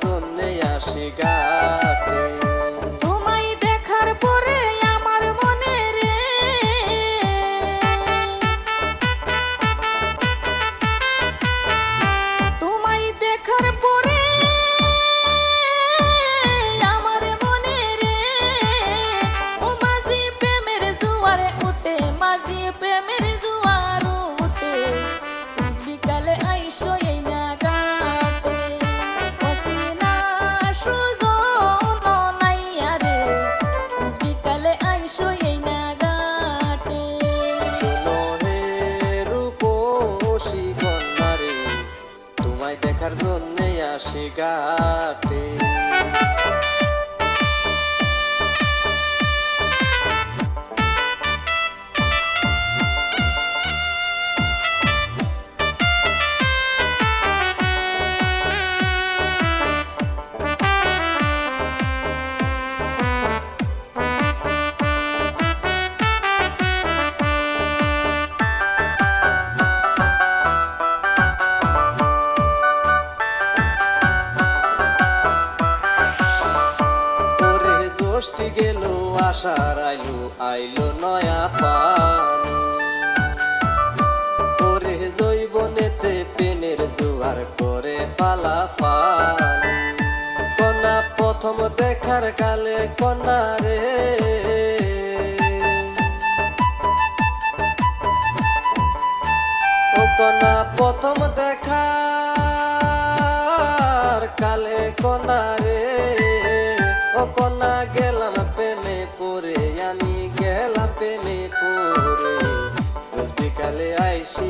জন্যে আসি গা দেখার জন্যে আসি ঘাটে তোরে গেল, আশার আইলো আইলো নয়া পান ওরে জৈবনেতে পেনের জোয়ার করে ফালা ফানি কন্যা প্রথম দেখার কালে কন্যা রে। পড়ে আমি গেলাম প্রেমে পরে রোজ বিকালে আইসি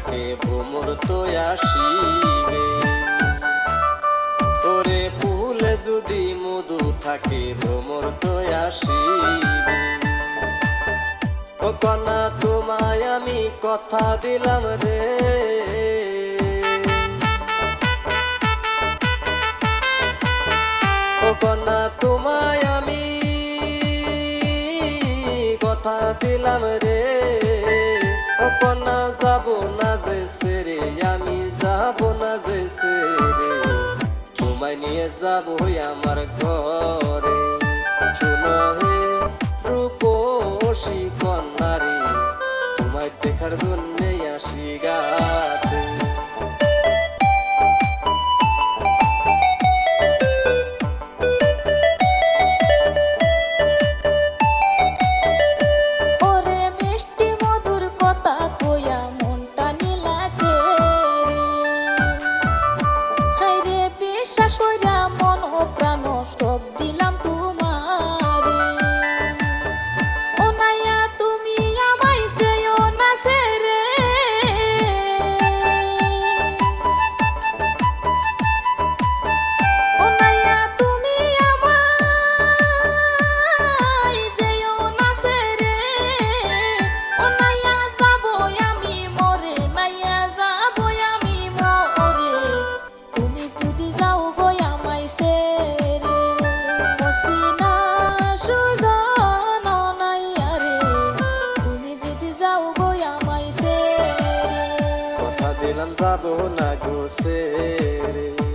থাকে ভ্রমর তো আসিবে। ওরে ফুলে যদি মধু থাকে, ভ্রমর তো আসিবে। ও কন্যা, তোমায় আমি কথা দিলাম রে। ও কন্যা, তোমায় আমি কথা দিলাম রে। ও কন্যা যাব আমি যাব না যে তোমায় নিয়ে যাব ঘরে। শুনো হে রূপসী কন্যারে, তোমায় দেখার জন্যে আসি গাতে দেখলাম যাব না গোসে রে